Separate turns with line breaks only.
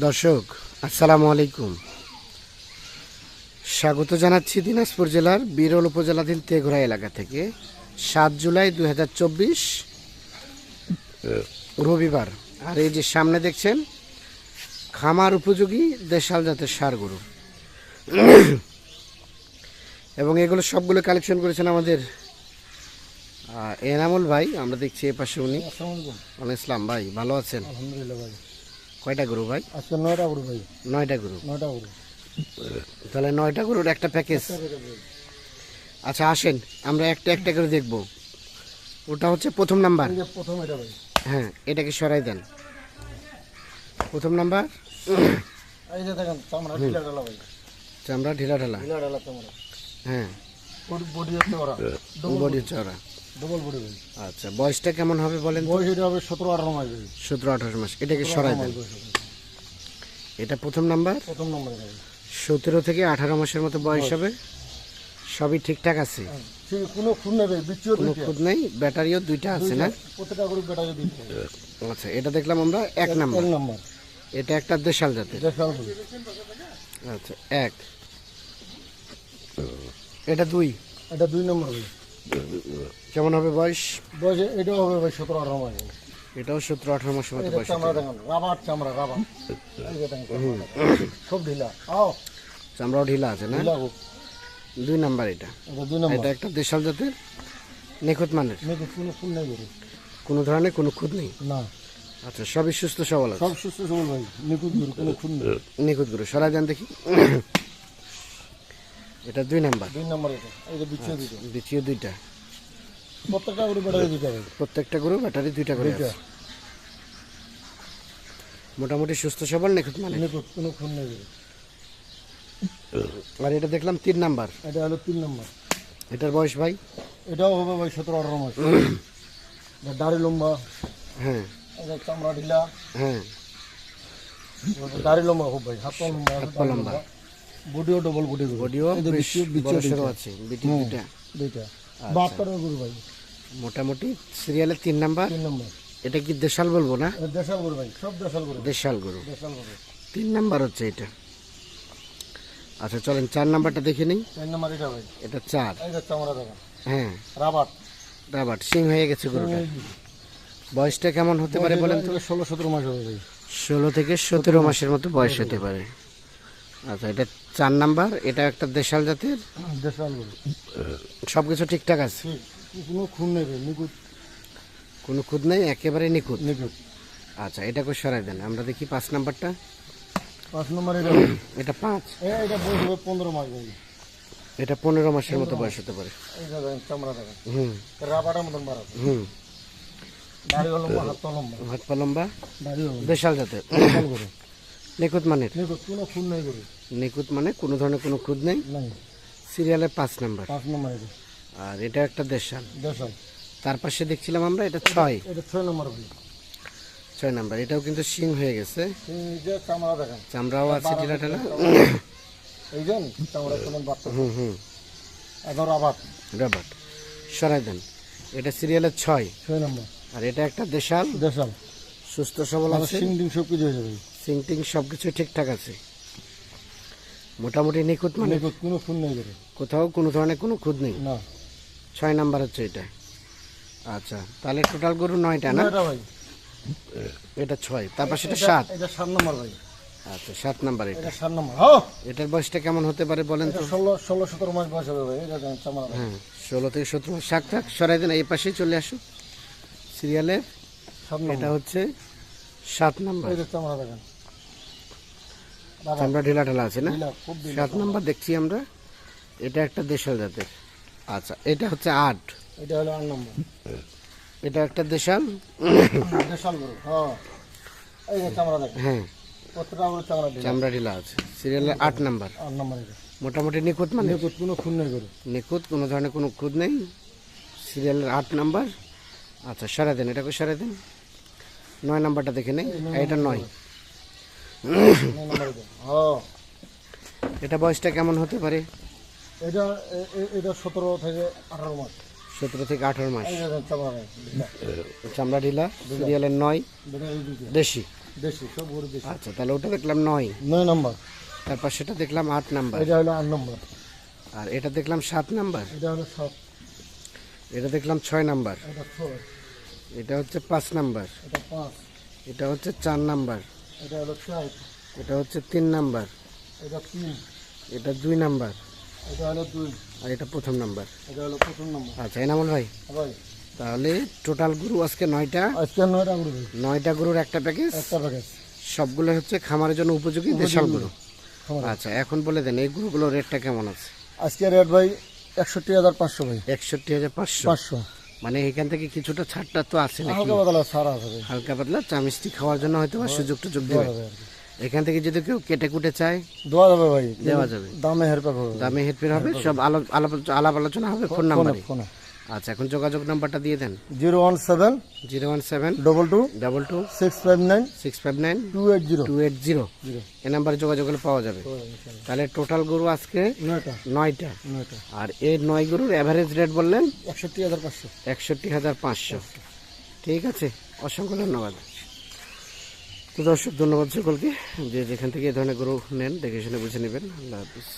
দর্শক আসসালামু আলাইকুম। স্বাগত জানাচ্ছি দিনাজপুর জেলার বিরল উপজেলাধীন তেঘরা এলাকা থেকে। সাত জুলাই দু হাজার চব্বিশ রবিবার। আর এই যে সামনে দেখছেন খামার উপযোগী দেশাল জাতের সার গরু। এবং এগুলো সবগুলো কালেকশন করেছেন আমাদের এনামুল ভাই আমরা দেখছি এ পাশে উনি ইসলাম ভাই ভালো আছেন?
আলহামদুলিল্লাহ ভাই।
কয়টা গরু ভাই?
আজকে নয়টা গরু ভাই।
নয়টা গরু।
নয়টা গরু।
তাহলে নয়টা গরুর একটা প্যাকেজ আচ্ছা আসেন আমরা একটা একটা করে দেখব। ওটা হচ্ছে প্রথম নাম্বার।
প্রথম এটা ভাই।
হ্যাঁ এটাকে সরাই দেন। প্রথম নাম্বার।
এই যে দেখেন চামড়া ঢিলা ডালা ভাই।
চামড়া ঢিলা ঢালা
ঢিলা ডালা চামড়া।
হ্যাঁ।
বডি হচ্ছে ওরা
বডি চড়া
ডবল বডি ভাই
আচ্ছা বয়সটা কেমন হবে বলেন
বয়স এটা হবে সতেরো আঠারো মাস ভাই
সতেরো আঠারো মাস। এটাকে সরাই দেন। এটা প্রথম নাম্বার?
প্রথম নম্বর
সতেরো থেকে আঠারো মাসের মতো বয়স হবে। সবই ঠিকঠাক আছে?
হ্যাঁ, কোনো খুন নেবে বিচিও
কোনো খুদ নেই ব্যাটারিও দুইটা আছে না?
প্রত্যেকটা দিচ্ছে
আচ্ছা এটা দেখলাম আমরা এক নাম্বার। এটা একটা দেশাল জাতের। আচ্ছা এক। এটা দুই।
এটা দুই নম্বর ভাই
কেমন হবে বয়স?
বয়স এটাও হবে ভাই সতেরো আঠারো মাস।
এটাও সতেরো আঠারো মাসের মতো বয়স।
চামড়া দেখেন রাবার চামড়া রাবার। সব ঢিলা। আও।
চামড়াও ঢিলা আছে না? দুই নাম্বার এটা।
এটা দুই নম্বর।
এটা একটা দেশাল জাতের নিখুঁত মানের।
কোনো
ধরনের কোনো খুঁত নেই?
না।
আচ্ছা সবই সুস্থ সবল
সব সুস্থ সবল ভাই নিখুঁত গরু কোনো খুন নেই।
নিখুঁত গুরু। সরাই দেন দেখি। এটা দুই নাম্বার।
দুই নম্বর এটা। এই যে বিচ্ছিয়ে দিতে
দ্বিতীয় দুইটা।
প্রত্যেকটা গরু দিতে হবে
প্রত্যেকটা গরু ব্যাটারি দুইটা করে
দুইটা।
আছে। মোটামুটি সুস্থ সবল নিখুঁত মানে
নিখুঁত কোনো খুন নেই
আর এটা দেখলাম তিন নাম্বার।
এটা হলো তিন নম্বর।
এটার বয়স ভাই?
এটাও হবে ভাই সতেরো আঠারো মাস। এটা দাড়ি লম্বা।
হ্যাঁ।
এটা চামড়া ঢিলা।
হ্যাঁ।
দাড়ি লম্বা খুব ভাই হাত লম্বা।
হাত লম্বা।
বডিও ডবল বডি
বডিও। আছে বিটি
হুম।
দুইটা।
দুইটা। বাহাত্তরের গরু ভাই।
মোটামুটি সিরিয়ালের তিন নাম্বার
তিন নম্বর
এটা কি দেশাল বলব না?
দেশাল গরু ভাই সব দেশাল গরু
দেশাল গরু
দেশাল গরু
তিন নাম্বার হচ্ছে এটা। আচ্ছা চলেন চার নাম্বারটা দেখে নিই।
নম্বর এটা ভাই।
এটা চার।
চামড়া
হ্যাঁ।
রাবার।
রাবার সিং হয়ে গেছে গরুটা। বয়সটা কেমন হতে পারে বলেন তো?
ষোলো সতেরো মাস হবে ভাই।
ষোলো থেকে সতেরো মাসের মতো বয়স হতে পারে। আচ্ছা এটা চার নাম্বার এটা একটা দেশাল জাতের?
দেশাল গরু।
সব কিছু ঠিকঠাক আছে?
কোনো খুন নেই নিখুঁত।
কোনো খুদ নেই একেবারে নিখুঁত?
নিখুঁত।
আচ্ছা এটাকে সরাই দেন আমরা দেখি পাঁচ নাম্বারটা।
পাঁচ নম্বর এটা
এটা পাঁচ?
এটা বয়স হবে পনেরো মাস
এটা পনেরো মাসের মতো বয়স হতে পারে।
এই চামড়া দেখেন।
হুম।
রাবারের মতন বাড়াবে
হুম।
দাড়ি লম্বা হাত পা লম্বা?
হাত লম্বা। দেশাল জাতের।
গরু।
নিখুঁত মানের?
নিখুঁত কোনো খুন নেই গরু
নিখুঁত মানে কোনো ধরনের কোনো খুদ নেই?
নাই।
সিরিয়ালের পাঁচ নাম্বার।
পাঁচ নম্বর এটা।
আর এটা একটা দেশাল।
দেশাল।
তার পাশে দেখছিলাম আমরা এটা ছয়।
এটা ছয় নম্বর
ছয় নাম্বার। এটাও কিন্তু সিং হয়ে গেছে। চামড়াও আছে
কেমন বাড়তে
হুম হুম। সরাই দেন। এটা সিরিয়ালের ছয়।
ছয় নম্বর।
আর এটা একটা দেশাল।
দেশাল।
সুস্থ সবল আছে।
সিং ডিং সব কিছু হয়ে যাবে।
সিং টিং সব কিছু ঠিকঠাক আছে। মোটামুটি নিখুঁত মানে
নিখুঁত কোনো খুন নেই
কোথাও কোনো ধরনের কোনো খুদ নেই?
না।
ছয় নাম্বার হচ্ছে এটা। আচ্ছা তাহলে টোটাল গরু নয়টা না?
এটা ভাই।
এটা ছয় তারপর সেটা
এটা-
সাত।
এটা সাত নম্বর ভাই।
আচ্ছা সাত নাম্বার এটা।
এটা সাত নম্বর হ্যাঁ।
এটার বয়সটা কেমন হতে পারে বলেন তো?
ষোলো ষোলো সতেরো মাস বয়স হবে ভাই এটা।
হ্যাঁ ষোলো থেকে সতেরো মাস। শাক থাক সরাই দেন এই পাশেই চলে আসুন। সিরিয়ালের এটা হচ্ছে সাত নাম্বার।
যে চামড়া দেখেন
চামড়া ঢিলা ঢালা আছে না? সাত নাম্বার দেখছি আমরা এটা একটা দেশাল জাতের। আচ্ছা এটা হচ্ছে আট।
এটা হলো আট নম্বর।
এটা একটা দেশাল।
দেশাল গরু হ্যাঁ। এই যে চামড়া দেখেন।
হ্যাঁ।
চামড়া
ঢিলা আছে। সিরিয়ালের আট নাম্বার।
আট নম্বর এটা।
মোটামুটি নিখুঁত মানে?
নিখুঁত কোনো খুন নেই গরু।
নিখুঁত কোনো ধরনের কোনো খুঁত নেই। সিরিয়ালের আট নাম্বার। আচ্ছা সারা দিন এটাকে সারা দিন। নয় নাম্বারটা দেখে নেই। এটা নয়।
এটা হ্যাঁ
বয়সটা কেমন হতে পারে?
এটা এটা সতেরো থেকে আঠারো মাস।
সতেরো থেকে আঠারো মাস।
চামড়া ঢিলা।
চামড়া নয়।
এটা
দেশি?
দেশি সব
আচ্ছা তাহলে ওটা দেখলাম নয়।
নয় নম্বর।
তারপর সেটা দেখলাম আট নাম্বার।
এটা হলো আট নম্বর।
আর এটা দেখলাম সাত নাম্বার।
এটা হলো সাত।
এটা দেখলাম ছয় নাম্বার।
এটা
হচ্ছে পাঁচ নাম্বার।
এটা
এটা হচ্ছে চার নাম্বার।
এটা হলো চার
এটা হচ্ছে তিন নাম্বার।
এটা তিন
এটা দুই নাম্বার।
এটা হলো দুই
আর এটা প্রথম নাম্বার।
এটা হলো প্রথম নম্বর।
আচ্ছা এনামুল ভাই
ভাই
তাহলে টোটাল গরু আজকে নয়টা?
আজকে নয়টা গরু
নয়টা গরুর একটা প্যাকেজ
একটা প্যাকেজ
সবগুলো হচ্ছে খামারের জন্য উপযোগী দেশাল গরু। আচ্ছা এখন বলে দেন এই গরুগুলোর রেটটা কেমন আছে?
আজকে রেট ভাই একষট্টি হাজার পাঁচশো ভাই।
একষট্টি হাজার পাঁচশো।
পাঁচশো।
মানে এখান থেকে কিছুটা ছাড়টা তো আছে নাকি?
হালকা পাতলা সারা আছে
হালকা পাতলা চা মিষ্টি খাওয়ার জন্য হয়তো বা সুযোগ টুযোগ
দেওয়া
দেবে।
যাবে
এখান থেকে যদি কেউ কেটে কুটে চায়?
দেওয়া যাবে ভাই।
দেওয়া যাবে।
দামে হেরফের হবে।
দামে হেরফের হবে সব আলাপ আলাপ আলাপ আলোচনা হবে ফোন নাম্বারে। আচ্ছা এখন যোগাযোগ নাম্বারটা দিয়ে দেন।
Zero one seven
zero one seven
double two
double two
six five nine
six five nine
two eight zero
two eight zero এ নাম্বারে যোগাযোগ করলে পাওয়া যাবে। তাহলে টোটাল গরু আজকে নয়টা।
নয়টা।
আর এই নয় গরুর অ্যাভারেজ রেট বললেন?
একষট্টি হাজার পাঁচশো।
একষট্টি হাজার পাঁচশো। ঠিক আছে অসংখ্য ধন্যবাদ। তো দর্শক ধন্যবাদ সকলকে। যে যেখান থেকে এই ধরনের গরু নেন দেখে শুনে বুঝে নেবেন। আল্লাহ হাফিজ।